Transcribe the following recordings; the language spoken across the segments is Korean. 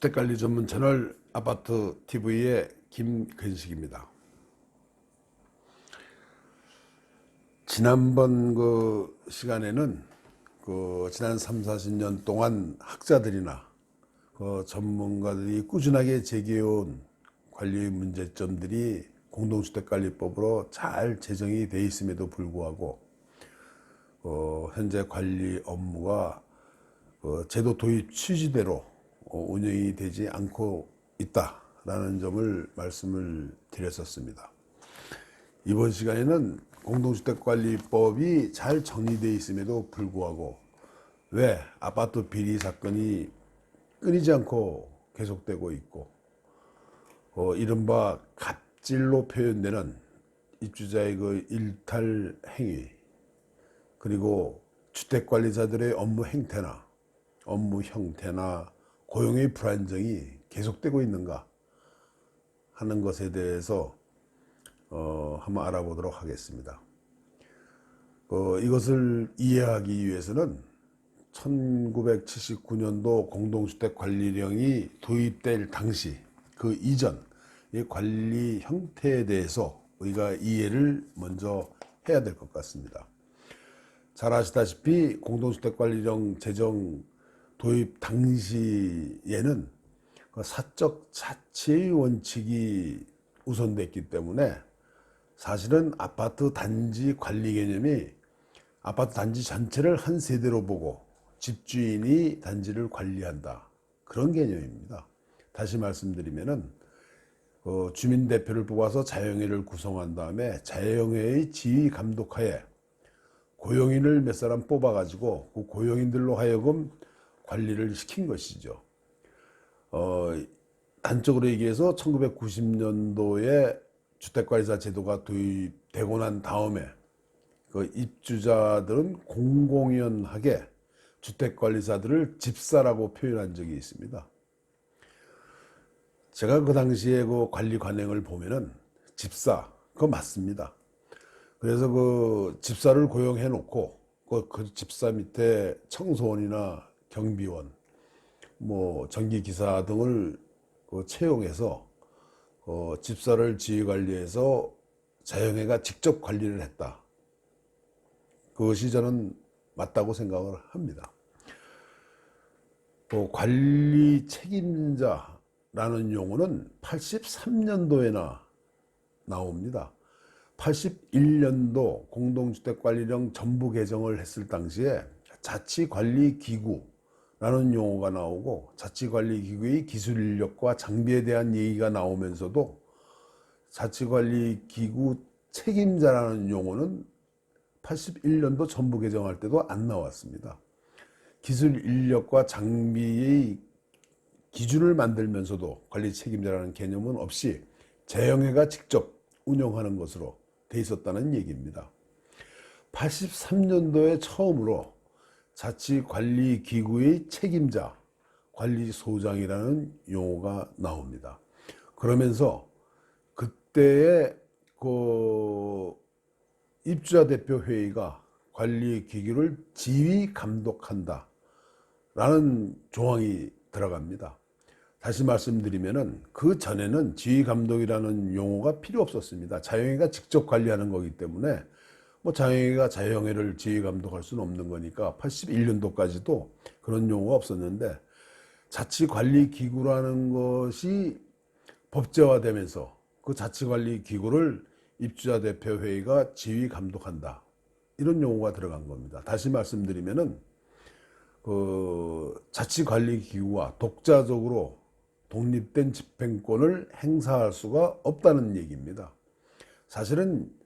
주택관리 전문 채널 아파트 TV의 김근식입니다. 지난번 그 시간에는 그 지난 3, 40년 동안 학자들이나 그 전문가들이 꾸준하게 제기해온 관리 문제점들이 공동주택관리법으로 잘 제정이 돼 있음에도 불구하고 어, 현재 관리 업무가 어, 제도 도입 취지대로 어, 운영이 되지 않고 있다라는 점을 말씀을 드렸었습니다. 이번 시간에는 공동주택관리법이 잘 정리되어 있음에도 불구하고 왜 아파트 비리 사건이 끊이지 않고 계속되고 있고 어, 이른바 갑질로 표현되는 입주자의 그 일탈 행위 그리고 주택관리자들의 업무 행태나 업무 형태나 고용의 불안정이 계속되고 있는가 하는 것에 대해서 어, 한번 알아보도록 하겠습니다. 어, 이것을 이해하기 위해서는 1979년도 공동주택관리령이 도입될 당시 그 이전 이 관리 형태에 대해서 우리가 이해를 먼저 해야 될 것 같습니다. 잘 아시다시피 공동주택관리령 제정 도입 당시에는 그 사적 자치의 원칙이 우선됐기 때문에 사실은 아파트 단지 관리 개념이 아파트 단지 전체를 한 세대로 보고 집주인이 단지를 관리한다. 그런 개념입니다. 다시 말씀드리면은 어, 주민 대표를 뽑아서 자영회를 구성한 다음에 자영회의 지휘 감독하에 고용인을 몇 사람 뽑아 가지고 그 고용인들로 하여금 관리를 시킨 것이죠. 어, 단적으로 얘기해서 1990년도에 주택관리사 제도가 도입되고 난 다음에 그 입주자들은 공공연하게 주택관리사들을 집사라고 표현한 적이 있습니다. 제가 그 당시에 그 관리 관행을 보면은 집사, 그거 맞습니다. 그래서 그 집사를 고용해 놓고 그, 그 집사 밑에 청소원이나 경비원, 뭐 전기기사 등을 그 채용해서 어, 집사를 지휘 관리해서 자영회가 직접 관리를 했다. 그것이 저는 맞다고 생각을 합니다. 또 관리 책임자라는 용어는 83년도에나 나옵니다. 81년도 공동주택관리령 전부 개정을 했을 당시에 자치관리기구 라는 용어가 나오고 자치관리기구의 기술 인력과 장비에 대한 얘기가 나오면서도 자치관리기구 책임자라는 용어는 81년도 전부 개정할 때도 안 나왔습니다. 기술 인력과 장비의 기준을 만들면서도 관리 책임자라는 개념은 없이 재영회가 직접 운영하는 것으로 돼 있었다는 얘기입니다. 83년도에 처음으로 자치관리기구의 책임자, 관리소장이라는 용어가 나옵니다. 그러면서 그때의 그 입주자 대표 회의가 관리 기구를 지휘 감독한다. 라는 조항이 들어갑니다. 다시 말씀드리면은 그 전에는 지휘 감독이라는 용어가 필요 없었습니다. 자영회가 직접 관리하는 거기 때문에 뭐 자영회가 자영회를 지휘 감독할 수는 없는 거니까 81년도까지도 그런 용어가 없었는데 자치관리 기구라는 것이 법제화되면서 그 자치관리 기구를 입주자 대표 회의가 지휘 감독한다. 이런 용어가 들어간 겁니다. 다시 말씀드리면은 그 자치관리 기구와 독자적으로 독립된 집행권을 행사할 수가 없다는 얘기입니다. 사실은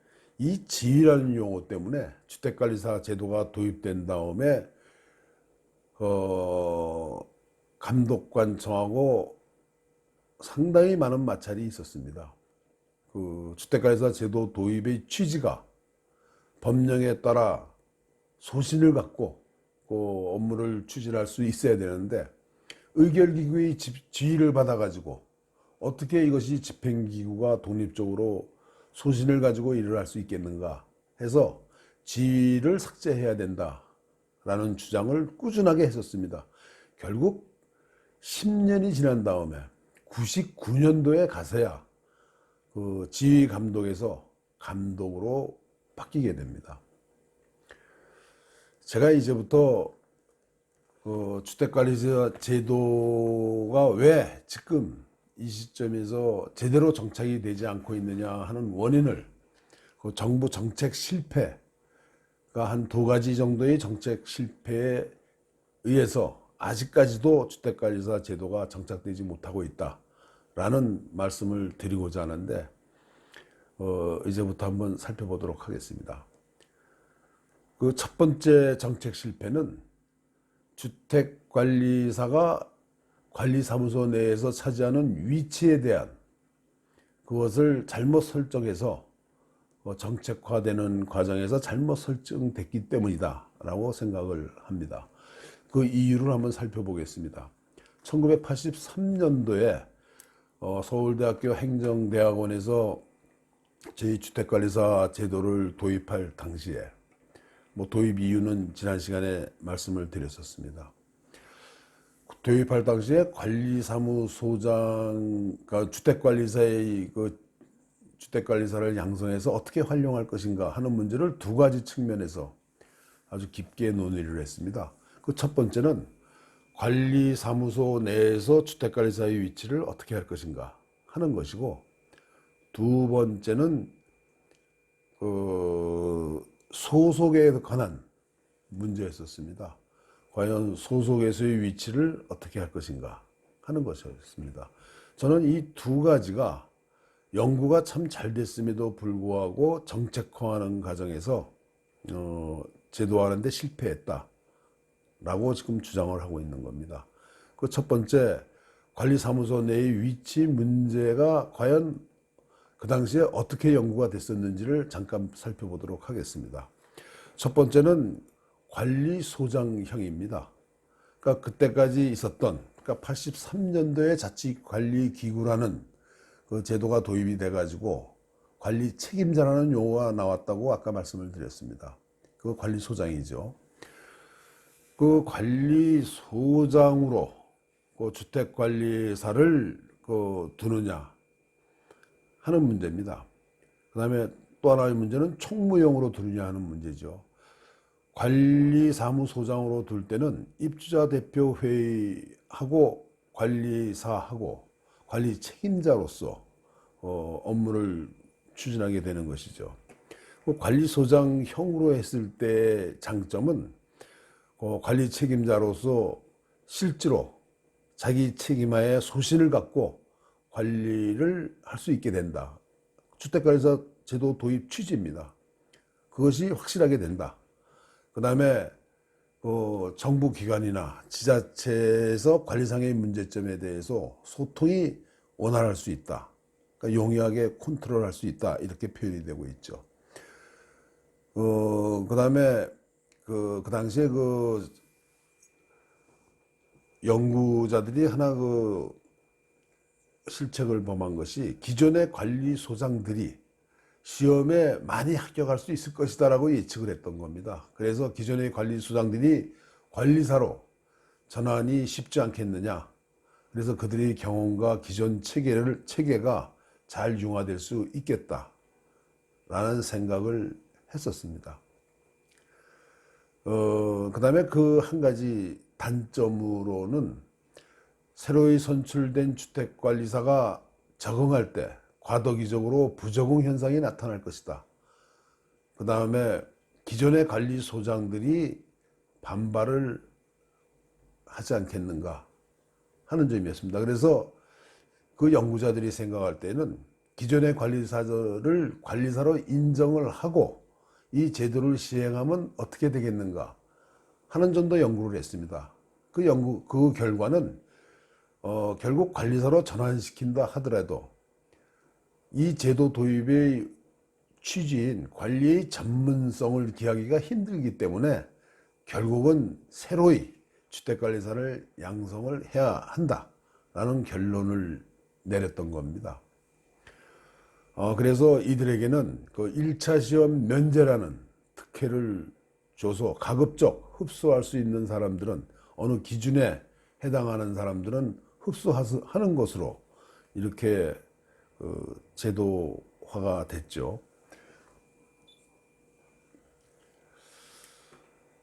이 지위라는 용어 때문에 주택관리사 제도가 도입된 다음에 어, 감독관 청하고 상당히 많은 마찰이 있었습니다. 그 주택관리사 제도 도입의 취지가 법령에 따라 소신을 갖고 그 업무를 추진할 수 있어야 되는데 의결기구의 지휘를 받아가지고 어떻게 이것이 집행기구가 독립적으로 소신을 가지고 일을 할 수 있겠는가 해서 지휘를 삭제해야 된다라는 주장을 꾸준하게 했었습니다. 결국 10년이 지난 다음에 99년도에 가서야 그 지휘 감독에서 감독으로 바뀌게 됩니다. 제가 이제부터 그 주택관리자 제도가 왜 지금 이 시점에서 제대로 정착이 되지 않고 있느냐 하는 원인을 그 정부 정책 실패가 한 두 가지 정도의 정책 실패에 의해서 아직까지도 주택관리사 제도가 정착되지 못하고 있다라는 말씀을 드리고자 하는데 어, 이제부터 한번 살펴보도록 하겠습니다. 그 첫 번째 정책 실패는 주택관리사가 관리사무소 내에서 차지하는 위치에 대한 그것을 잘못 설정해서 어, 정책화되는 과정에서 잘못 설정됐기 때문이다 라고 생각을 합니다. 그 이유를 한번 살펴보겠습니다. 1983년도에 어, 서울대학교 행정대학원에서 제2주택관리사 제도를 도입할 당시에 뭐 도입 이유는 지난 시간에 말씀을 드렸었습니다. 도입할 당시에 관리사무소장, 그러니까 주택관리사의 그 주택관리사를 양성해서 어떻게 활용할 것인가 하는 문제를 두 가지 측면에서 아주 깊게 논의를 했습니다. 그 첫 번째는 관리사무소 내에서 주택관리사의 위치를 어떻게 할 것인가 하는 것이고 두 번째는 그 소속에 관한 문제였었습니다. 과연 소속에서의 위치를 어떻게 할 것인가 하는 것이었습니다. 저는 이 두 가지가 연구가 참 잘 됐음에도 불구하고 정책화하는 과정에서 어, 제도화하는데 실패했다 라고 지금 주장을 하고 있는 겁니다. 그 첫 번째 관리사무소 내의 위치 문제가 과연 그 당시에 어떻게 연구가 됐었는지를 잠깐 살펴보도록 하겠습니다. 첫 번째는 관리소장형입니다. 그러니까 그때까지 있었던 그러니까 83년도에 자치관리기구라는 그 제도가 도입이 돼 가지고 관리 책임자라는 용어가 나왔다고 아까 말씀을 드렸습니다. 그 관리소장이죠. 그 관리소장으로 그 주택관리사를 그 두느냐 하는 문제입니다. 그 다음에 또 하나의 문제는 총무용으로 두느냐 하는 문제죠. 관리사무소장으로 둘 때는 입주자 대표 회의하고 관리사하고 관리 책임자로서 어, 업무를 추진하게 되는 것이죠. 그 관리소장형으로 했을 때 장점은 어, 관리 책임자로서 실제로 자기 책임하에 소신을 갖고 관리를 할 수 있게 된다. 주택관리사 제도 도입 취지입니다. 그것이 확실하게 된다. 그 다음에 그 정부 기관이나 지자체에서 관리상의 문제점에 대해서 소통이 원활할 수 있다. 그러니까 용이하게 컨트롤할 수 있다. 이렇게 표현이 되고 있죠. 어, 그 다음에 그, 그 당시에 그 연구자들이 하나 그 실책을 범한 것이 기존의 관리소장들이 시험에 많이 합격할 수 있을 것이다 라고 예측을 했던 겁니다. 그래서 기존의 관리소장들이 관리사로 전환이 쉽지 않겠느냐. 그래서 그들의 경험과 기존 체계를, 체계가 잘 융화될 수 있겠다. 라는 생각을 했었습니다. 어, 그 다음에 그 한 가지 단점으로는 새로이 선출된 주택관리사가 적응할 때 과도기적으로 부적응 현상이 나타날 것이다. 그 다음에 기존의 관리소장들이 반발을 하지 않겠는가 하는 점이었습니다. 그래서 그 연구자들이 생각할 때는 기존의 관리사를 관리사로 인정을 하고 이 제도를 시행하면 어떻게 되겠는가 하는 점도 연구를 했습니다. 그 연구, 그 결과는 어, 결국 관리사로 전환시킨다 하더라도 이 제도 도입의 취지인 관리의 전문성을 기하기가 힘들기 때문에 결국은 새로이 주택관리사를 양성을 해야 한다라는 결론을 내렸던 겁니다. 어, 그래서 이들에게는 그 1차 시험 면제라는 특혜를 줘서 가급적 흡수할 수 있는 사람들은 어느 기준에 해당하는 사람들은 흡수하는 것으로 이렇게 어, 제도화가 됐죠.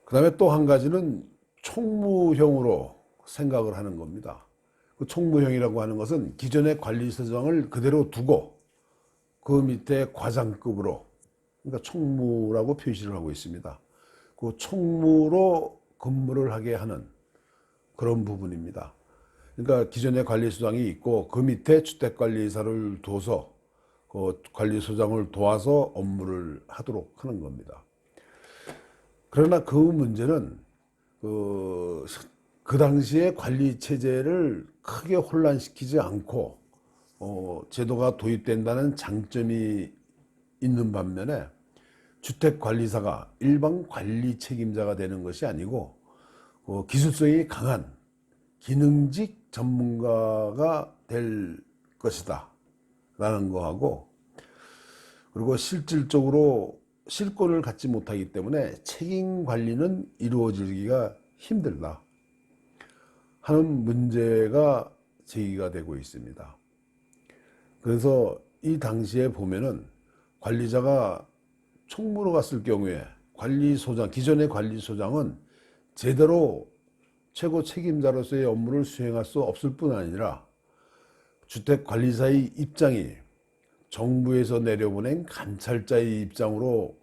그 다음에 또 한 가지는 총무형으로 생각을 하는 겁니다. 그 총무형이라고 하는 것은 기존의 관리소장을 그대로 두고 그 밑에 과장급으로 그러니까 총무라고 표시를 하고 있습니다. 그 총무로 근무를 하게 하는 그런 부분입니다. 그러니까 기존의 관리소장이 있고 그 밑에 주택관리사를 둬서 그 관리소장을 도와서 업무를 하도록 하는 겁니다. 그러나 그 문제는 그, 그 당시에 관리 체제를 크게 혼란시키지 않고 어, 제도가 도입된다는 장점이 있는 반면에 주택 관리사가 일반 관리 책임자가 되는 것이 아니고 어, 기술성이 강한 기능직 전문가가 될 것이다 라는 거하고 그리고 실질적으로 실권을 갖지 못하기 때문에 책임 관리는 이루어지기가 힘들다 하는 문제가 제기가 되고 있습니다. 그래서 이 당시에 보면은 관리자가 총무로 갔을 경우에 관리소장, 기존의 관리소장은 제대로 최고 책임자로서의 업무를 수행할 수 없을 뿐 아니라 주택관리사의 입장이 정부에서 내려보낸 감찰자의 입장으로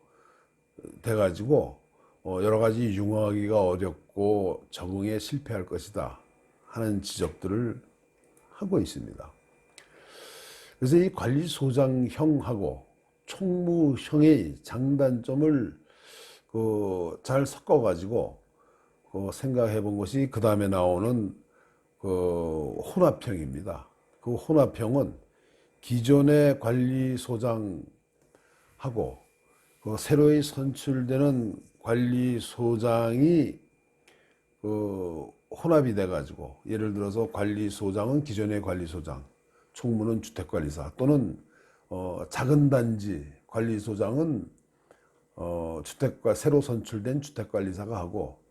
돼가지고 어, 여러 가지 융화하기가 어렵고 적응에 실패할 것이다 하는 지적들을 하고 있습니다. 그래서 이 관리소장형하고 총무형의 장단점을 그 잘 섞어가지고 그 생각해 본 것이 그 다음에 나오는 그 혼합형입니다. 그 혼합형은 기존의 관리소장하고 그 새로이 선출되는 관리소장이 그 혼합이 돼가지고 예를 들어서 관리소장은 기존의 관리소장, 총무는 주택관리사 또는 어, 작은 단지 관리소장은 어, 주택과 새로 선출된 주택관리사가 하고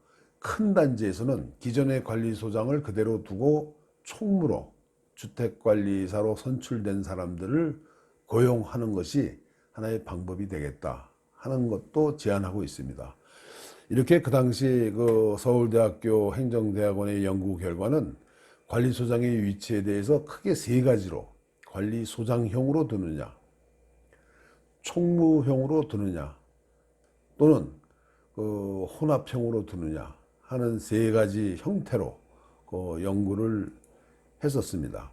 큰 단지에서는 기존의 관리소장을 그대로 두고 총무로 주택관리사로 선출된 사람들을 고용하는 것이 하나의 방법이 되겠다 하는 것도 제안하고 있습니다. 이렇게 그 당시 그 서울대학교 행정대학원의 연구 결과는 관리소장의 위치에 대해서 크게 세 가지로 관리소장형으로 두느냐, 총무형으로 두느냐, 또는 그 혼합형으로 두느냐 하는 세 가지 형태로 그 연구를 했었습니다.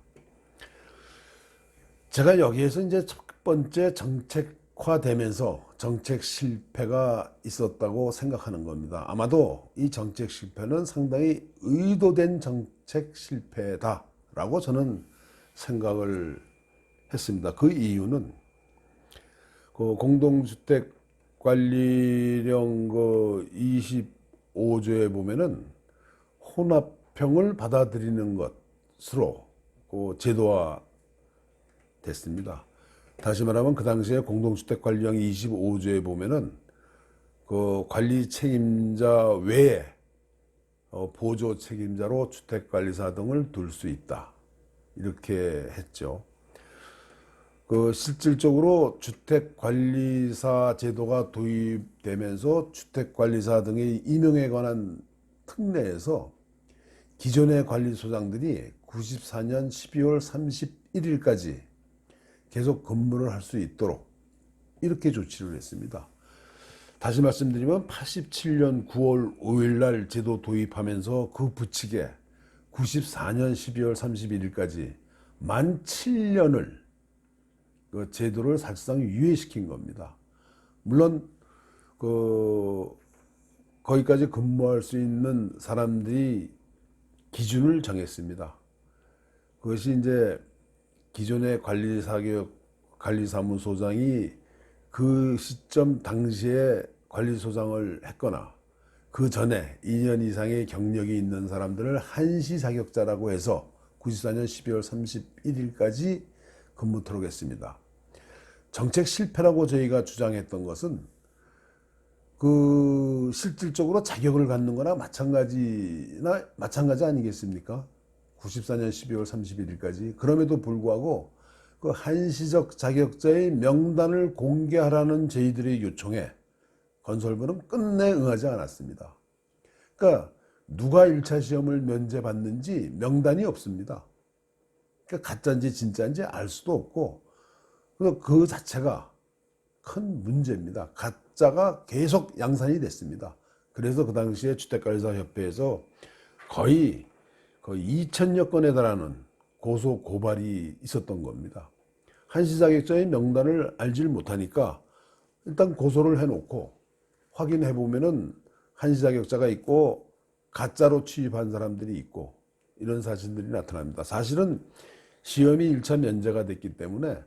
제가 여기에서 이제 첫 번째 정책화되면서 정책 실패가 있었다고 생각하는 겁니다. 아마도 이 정책 실패는 상당히 의도된 정책 실패다라고 저는 생각을 했습니다. 그 이유는 그 공동주택 관리령 그 25조에 보면은 혼합형을 받아들이는 것으로 그 제도화 됐습니다. 다시 말하면 그 당시에 공동주택 관리령 25조에 보면은 그 관리 책임자 외에 어, 보조 책임자로 주택관리사 등을 둘 수 있다. 이렇게 했죠. 그 실질적으로 주택관리사 제도가 도입되면서 주택관리사 등의 임명에 관한 특례에서 기존의 관리소장들이 94년 12월 31일까지 계속 근무를 할 수 있도록 이렇게 조치를 했습니다. 다시 말씀드리면 87년 9월 5일 날 제도 도입하면서 그 부칙에 94년 12월 31일까지 만 7년을 그 제도를 사실상 유예시킨 겁니다. 물론 그 거기까지 근무할 수 있는 사람들이 기준을 정했습니다. 그것이 이제 기존의 관리사격 관리사무소장이 그 시점 당시에 관리소장을 했거나 그 전에 2년 이상의 경력이 있는 사람들을 한시 자격자라고 해서 94년 12월 31일까지 근무 토록 했습니다. 정책 실패라고 저희가 주장했던 것은 그 실질적으로 자격을 갖는 거나 마찬가지나 마찬가지 아니겠습니까? 94년 12월 31일까지 그럼에도 불구하고 그 한시적 자격자의 명단을 공개하라는 저희들의 요청에 건설부는 끝내 응하지 않았습니다. 그러니까 누가 1차 시험을 면제받는지 명단이 없습니다. 그러니까 가짜인지 진짜인지 알 수도 없고 그래서 그 자체가 큰 문제입니다. 가짜가 계속 양산이 됐습니다. 그래서 그 당시에 주택관리사협회에서 거의 거의 2천여 건에 달하는 고소 고발이 있었던 겁니다. 한시 자격자의 명단을 알질 못하니까 일단 고소를 해놓고 확인해 보면은 한시 자격자가 있고 가짜로 취입한 사람들이 있고 이런 사실들이 나타납니다. 사실은 시험이 1차 면제가 됐기 때문에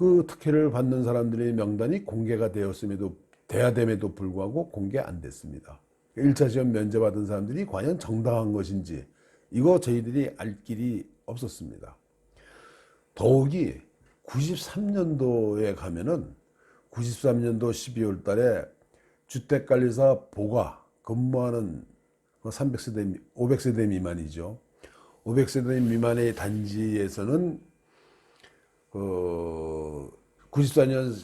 그 특혜를 받는 사람들의 명단이 공개가 되었음에도 돼야 됨에도 불구하고 공개 안 됐습니다. 1차 시험 면제받은 사람들이 과연 정당한 것인지 이거 저희들이 알 길이 없었습니다. 더욱이 93년도에 가면은 93년도 12월 달에 주택관리사 보가 근무하는 300세대, 500세대 미만이죠. 500세대 미만의 단지에서는 그 94년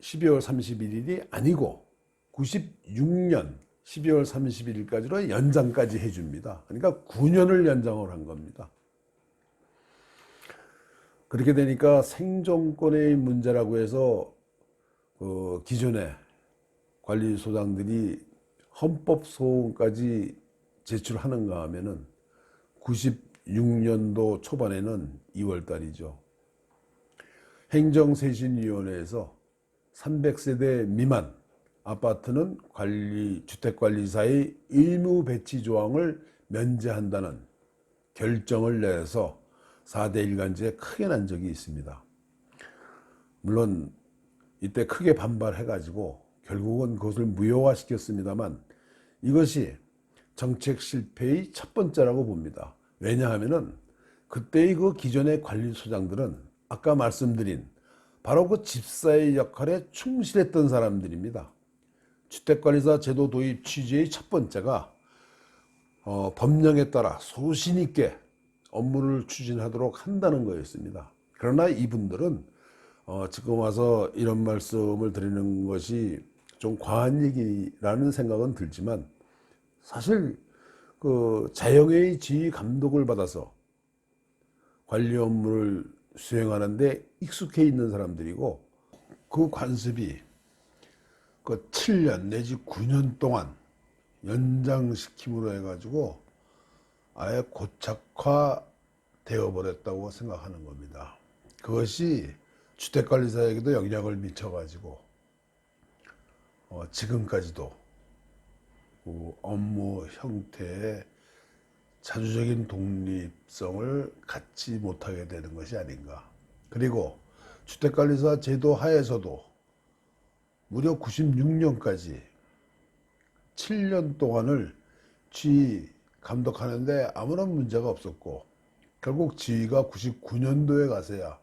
12월 31일이 아니고 96년 12월 31일까지로 연장까지 해줍니다. 그러니까 9년을 연장을 한 겁니다. 그렇게 되니까 생존권의 문제라고 해서 그 기존의 관리소장들이 헌법 소원까지 제출하는가 하면은 96년도 초반에는 2월 달이죠. 행정쇄신위원회에서 300세대 미만 아파트는 관리 주택관리사의 의무 배치 조항을 면제한다는 결정을 내서 4대 일간지에 크게 난 적이 있습니다. 물론 이때 크게 반발해 가지고 결국은 그것을 무효화시켰습니다만 이것이 정책 실패의 첫 번째라고 봅니다. 왜냐하면은 그때의 그 기존의 관리소장들은 아까 말씀드린 바로 그 집사의 역할에 충실했던 사람들입니다. 주택관리사 제도 도입 취지의 첫 번째가 어, 법령에 따라 소신 있게 업무를 추진하도록 한다는 거였습니다. 그러나 이분들은 어, 지금 와서 이런 말씀을 드리는 것이 좀 과한 얘기라는 생각은 들지만 사실 그 자영의 지휘 감독을 받아서 관리 업무를 수행하는데 익숙해 있는 사람들이고 그 관습이 그 7년 내지 9년 동안 연장시킴으로 해가지고 아예 고착화 되어버렸다고 생각하는 겁니다. 그것이 주택관리사에게도 영향을 미쳐가지고 어, 지금까지도 그 업무 형태의 자주적인 독립성을 갖지 못하게 되는 것이 아닌가. 그리고 주택관리사 제도 하에서도 무려 96년까지 7년 동안을 지휘 감독하는데 아무런 문제가 없었고 결국 지휘가 99년도에 가서야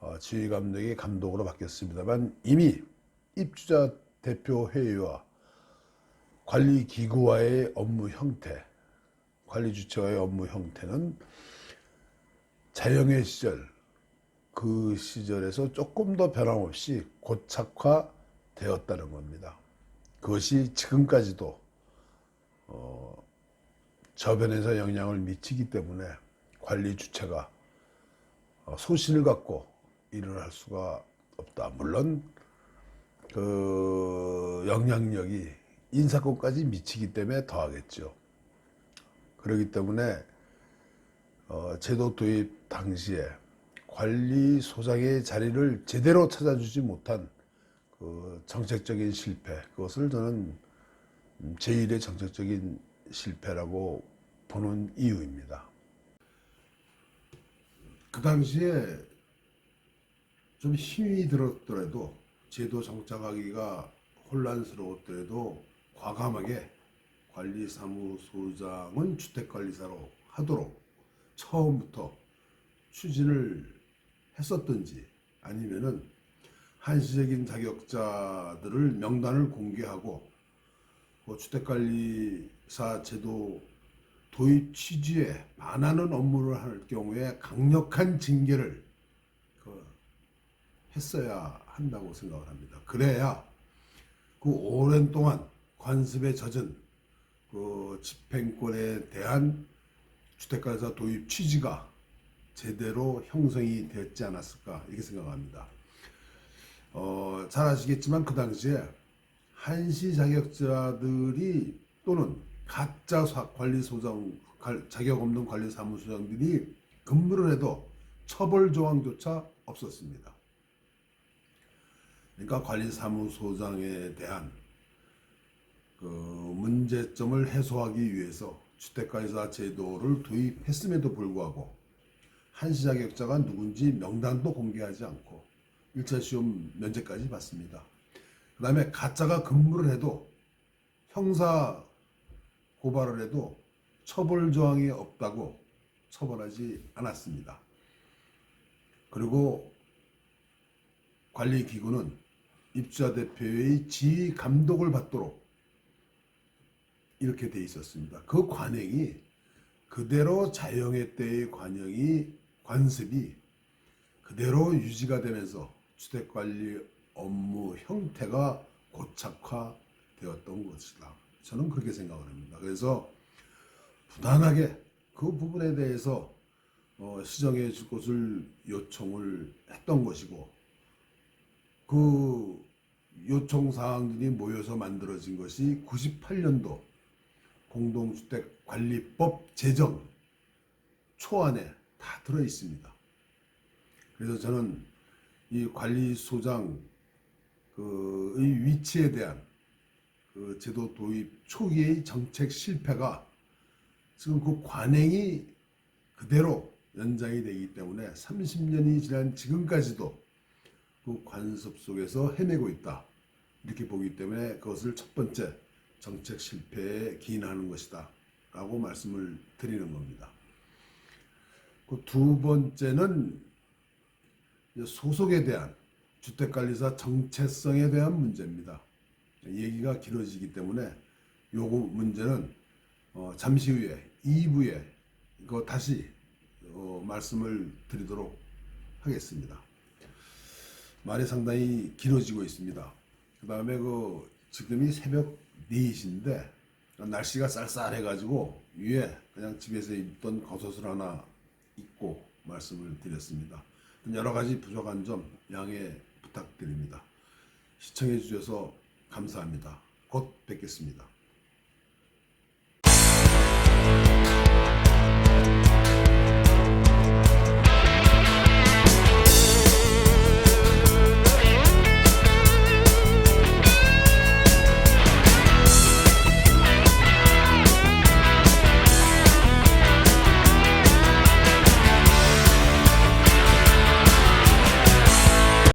어, 지휘 감독이 감독으로 바뀌었습니다만 이미 입주자 대표 회의와 관리 기구와의 업무 형태, 관리 주체와의 업무 형태는 자영의 시절 그 시절에서 조금 더 변함없이 고착화 되었다는 겁니다. 그것이 지금까지도 어, 저변에서 영향을 미치기 때문에 관리 주체가 어, 소신을 갖고 일을 할 수가 없다. 물론 그 영향력이 인사권까지 미치기 때문에 더하겠죠. 그렇기 때문에 어, 제도 도입 당시에 관리소장의 자리를 제대로 찾아주지 못한 그 정책적인 실패 그것을 저는 제1의 정책적인 실패라고 보는 이유입니다. 그 당시에 좀 힘이 들었더라도 제도 정착하기가 혼란스러웠더라도 과감하게 관리사무소장은 주택관리사로 하도록 처음부터 추진을 했었던지 아니면은 한시적인 자격자들을 명단을 공개하고 그 주택관리사 제도 도입 취지에 반하는 업무를 할 경우에 강력한 징계를 그 했어야 한다고 생각을 합니다. 그래야 그 오랜 동안 관습에 젖은 그 집행권에 대한 주택관리사 도입 취지가 제대로 형성이 되었지 않았을까 이렇게 생각합니다. 어, 잘 아시겠지만 그 당시에 한시 자격자들이 또는 가짜 사- 관리소장 관- 자격 없는 관리사무소장들이 근무를 해도 처벌 조항조차 없었습니다. 그러니까 관리사무소장에 대한 그 문제점을 해소하기 위해서 주택관리사 제도를 도입했음에도 불구하고 한시 자격자가 누군지 명단도 공개하지 않고 1차 시험 면제까지 받습니다. 그 다음에 가짜가 근무를 해도 형사 고발을 해도 처벌 조항이 없다고 처벌하지 않았습니다. 그리고 관리기구는 입주자 대표의 지휘 감독을 받도록 이렇게 돼 있었습니다. 그 관행이 그대로 자영의 때의 관행이 관습이 그대로 유지가 되면서 주택관리 업무 형태가 고착화되었던 것이다. 저는 그렇게 생각을 합니다. 그래서 부단하게 그 부분에 대해서 어, 시정해 줄 것을 요청을 했던 것이고 그 요청 사항들이 모여서 만들어진 것이 98년도 공동주택관리법 제정 초안에 다 들어 있습니다. 그래서 저는 이 관리소장 그의 위치에 대한 그 제도 도입 초기의 정책 실패가 지금 그 관행이 그대로 연장이 되기 때문에 30년이 지난 지금까지도 그 관습 속에서 헤매고 있다. 이렇게 보기 때문에 그것을 첫 번째 정책 실패에 기인하는 것이다. 라고 말씀을 드리는 겁니다. 그 두 번째는 소속에 대한 주택관리사 정체성에 대한 문제입니다. 얘기가 길어지기 때문에 요거 문제는 어, 잠시 후에 2부에 이거 다시 어, 말씀을 드리도록 하겠습니다. 말이 상당히 길어지고 있습니다. 그 다음에 그 지금이 새벽 4시인데 날씨가 쌀쌀해가지고 위에 그냥 집에서 입던 겉옷을 하나 입고 말씀을 드렸습니다. 여러 가지 부족한 점 양해 부탁드립니다. 시청해 주셔서 감사합니다. 곧 뵙겠습니다.